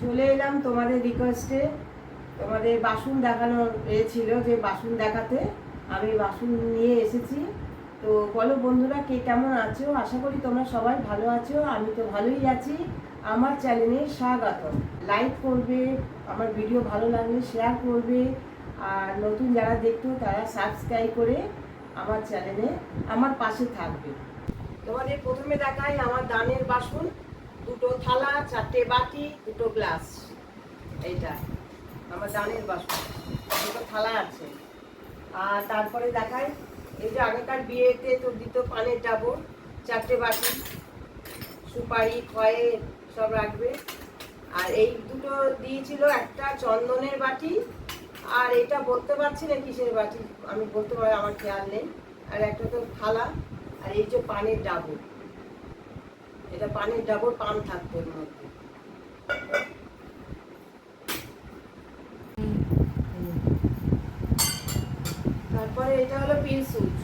চলে এলাম তোমাদের রিকোয়েস্টে তোমাদের বাসন দেখানোর এ ছিল যে বাসন দেখাতে। আমি বাসন নিয়ে এসেছি। তো বলো বন্ধুরা, কে কেমন আছো? আশা করি তোমরা সবাই ভালো আছো। আমি তো ভালোই আছি। আমার চ্যানেলে স্বাগত লাইক করবে, আমার ভিডিও ভালো লাগলে শেয়ার করবে। আর নতুন যারা দেখতো তারা সাবস্ক্রাইব করে আমার চ্যানেলে আমার পাশে থাকবে। তোমাদের প্রথমে দেখাই আমার দানের বাসন। দুটো থালা, চারটে বাটি, দুটো গ্লাস। এইটা। আমার দানের বাসন। দুটো থালা আছে। আর তারপরে দেখাই, এই যে আগেকার বিয়েতে তো দিত পানের ডাবর, চারটে বাটি, সুপারি, খয়ে সব রাখবে। আর এই দুটো দিয়েছিল একটা চন্দনের বাটি, আর এটা বলতে পারছি না কিসের বাটি, আমি বলতে পারি আমার খেয়াল নেই। আর একটা তো থালা, আর এই যে পানের ডাবর। এটা পানির ডাবর পান থাকতো এর মধ্যে। তারপরে এটা হলো পিল সুচ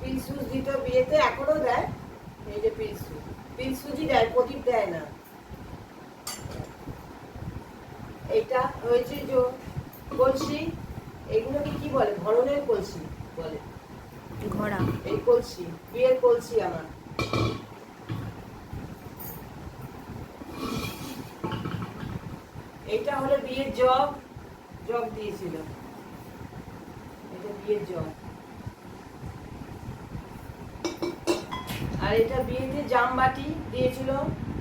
পিল দিত বিয়েতে এখনও দেয় এই যে পিল সুচই দেয় প্রদীপ দেয় না। এটা হয়েছে যে কলসি এগুলোকে কি বলে? ধরনের কলসি বলে। ঘোড়া। এই কলসি বিয়ের কলসি আমার। এটা হলো বিয়ের জগ জগ দিয়েছিল। এটা বিয়ের জগ। আর এটা বিয়েতে জামবাটি দিয়েছিল,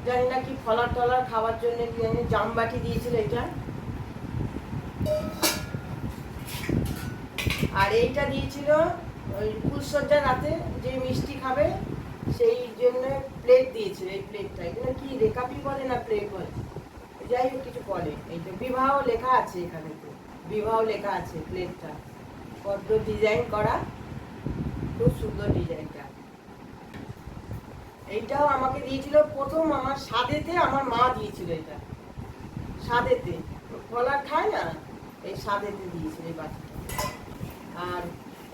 জানি না কি ফলার টলার খাওয়ার জন্য জানি জামবাটি দিয়েছিল এটা। আর এইটা দিয়েছিল ওই ফুলসজ্জা রাতে যে মিষ্টি খাবে, সেই জন্য প্লেট দিয়েছিল, এই প্লেটটা এগুলো কি রেকাপি বলে না প্লেট বলে? যাই হোক কিছু বলে এই যে বিবাহ লেখা আছে এখানে তো। বিবাহ লেখা আছে প্লেটটা পদ্ম ডিজাইন করা। খুব সুন্দর ডিজাইনটা এইটাও আমাকে দিয়েছিল প্রথম আমার স্বাদেতে আমার মা দিয়েছিল এটা। স্বাদেতে কলা খায় না? এই স্বাদেতে দিয়েছিল এই বাটিটা। আর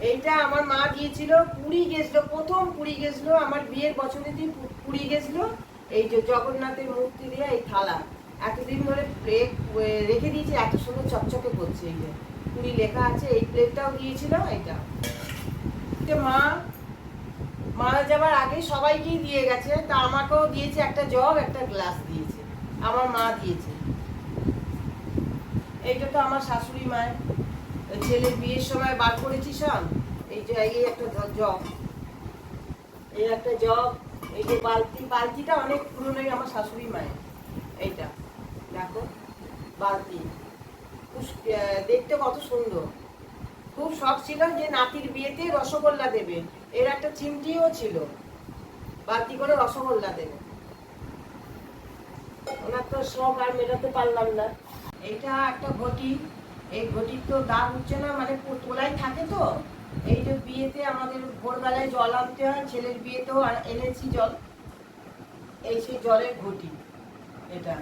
এইটা আমার মা দিয়েছিল, পুরী গেছিল, প্রথম পুরী গেছিল, আমার বিয়ের বছরে দিন পুরী গেছিল। এই যে জগন্নাথের মূর্তি দিয়ে এই থালা। এতদিন ধরে প্লেট রেখে দিয়েছি, এত সুন্দর চকচকে করছে এই যে। পুরী লেখা আছে, এই প্লেটটাও দিয়েছিল এটা এটা মা, মারা যাবার আগে সবাইকেই দিয়ে গেছে, তা আমাকেও দিয়েছে একটা জগ, একটা গ্লাস দিয়েছে। আমার মা দিয়েছে। এইটা তো আমার শাশুড়ি ওই ছেলের বিয়ের সময় বার করেছি সব এই যে, এই একটা জগ। এই একটা জগ, এই যে বালতি, বালতিটা অনেক পুরনোই আমার শাশুড়ি মায়ের। এইটা। দেখো, বালতি। দেখতে কত সুন্দর। খুব শখ ছিল যে নাতির বিয়েতে রসগোল্লা দেবে। এর একটা চিমটিও ছিল। বালতি করে রসগোল্লা দেবে। ওনার তো শখ, আর মেটাতে পারলাম না। এইটা একটা ঘটি। এই ঘটির তো দাগ উঠছে না মানে তোলাই থাকে তো। এই যে বিয়েতে আমাদের ভোরবেলায় জল আনতে হয়, ছেলের বিয়েতেও এনেছি জল। এই সেই জলের ঘটি, এটা।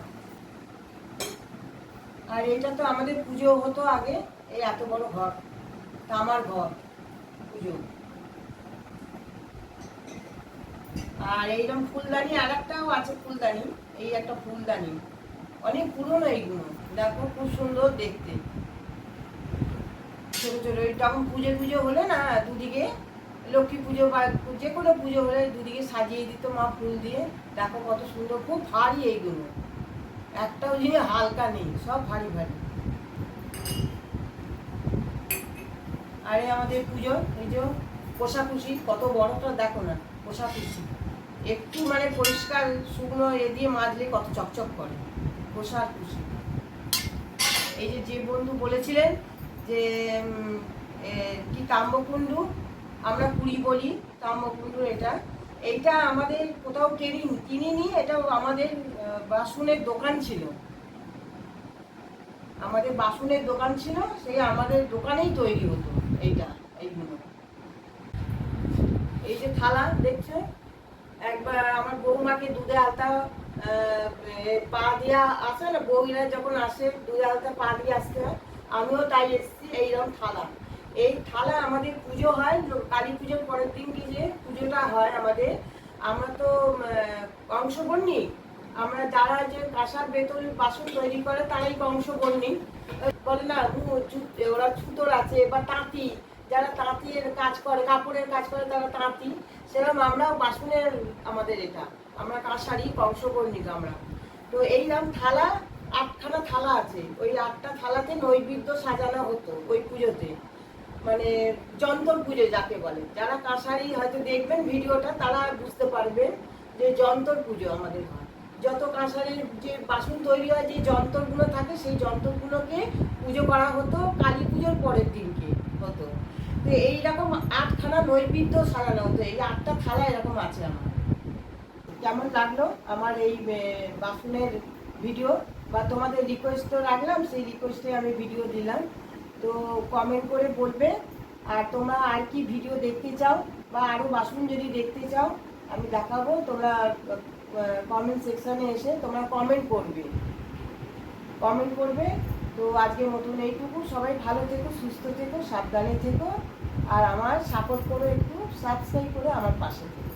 আর এটা তো আমাদের পুজো হতো আগে, এই এত বড় ঘর, তামার ঘর, পুজো। আর এইরকম ফুলদানি আর একটাও আছে ফুলদানি, এই একটা ফুলদানি। অনেক পুরনো এইগুলো, দেখো খুব সুন্দর দেখতে। ছোট ছোট এই তখন পুজো পুজো হলে না, দুদিকে লক্ষ্মী পুজো বা যে কোনো পুজো হলে দুদিকে সাজিয়ে দিত মা ফুল দিয়ে। দেখো কত সুন্দর, খুব ভারী এইগুলো। একটাও জিনিস হালকা নেই, সব ভারী ভারী। আরে আমাদের পুজো, এই যে কোষাকুষি, কত বড়টা দেখো না, কোষাকুষি। একটু মানে পরিষ্কার শুকনো এ দিয়ে মাজলে কত চকচক করে, কোষাকুষি। এই যে যে বন্ধু বলেছিলেন যে কি তাম্বকুণ্ডু আমরা কুড়ি বলি তাম্বকুণ্ডু এটা। এইটা আমাদের কোথাও কিনি, কিনিনি, এটা আমাদের বাসনের দোকান ছিল। আমাদের বাসনের দোকান ছিল, সেই আমাদের দোকানেই তৈরি হতো এইটা, এইগুলো। এই যে থালা, দেখছে? একবার আমার বৌমাকে দুধে আলতা পা দিয়া আসে না বউরা যখন আসে, দুধে আলতা পা দিয়ে আসতে হয়, আমিও তাই এসেছি, এইরকম থালা। এই থালা আমাদের পুজো হয় কালী পুজোর পরের দিন কি যে পুজোটা হয় আমাদের, আমরা তো অংশগ্রহণী আমরা যারা যে কাঁসার বেতন, বাসন তৈরি করে তারাই বংশবর্ণী বলে না ওরা ছুতোর আছে বা তাঁতি, যারা তাঁতির কাজ করে, কাপড়ের কাজ করে তারা তাঁতি। সেরকম আমরাও বাসনের আমাদের এটা। আমরা কাঁসারই বংশবর্ণী আমরা। তো এইরকম থালা, আটখানা থালা আছে। ওই আটটা থালাতে নৈবেদ্য সাজানো হতো ওই পুজোতে। মানে যন্তর পুজো যাকে বলে। যারা কাঁসারি হয়তো দেখবেন ভিডিওটা, তারা বুঝতে পারবেন যে যন্তর পুজো আমাদের হয়। যত কাঁসারির যে বাসন তৈরি হয়, যে যন্ত্রগুলো থাকে, সেই যন্ত্রগুলোকে পুজো করা হতো কালী পুজোর পরের দিনকে হতো। তো এইরকম আটখানা নৈবেদ্য সাজানো হতো। এই আটটা থালা এরকম আছে আমার। কেমন লাগল আমার এই বাসনের ভিডিও? বা তোমাদের রিকোয়েস্ট তো রাখলাম, সেই রিকোয়েস্টে আমি ভিডিও দিলাম। তো কমেন্ট করে বলবে। আর তোমরা আর কি ভিডিও দেখতে চাও বা আরও বাসন যদি দেখতে চাও, আমি দেখাবো। তোমরা কমেন্ট সেকশনে এসে তোমরা কমেন্ট করবে। কমেন্ট করবে। তো আজকের মতন এইটুকু। সবাই ভালো থেকো, সুস্থ থেকো, সাবধানে থেকো। আর আমার সাপোর্ট করো একটু সাবস্ক্রাইব করে আমার পাশে থেকো।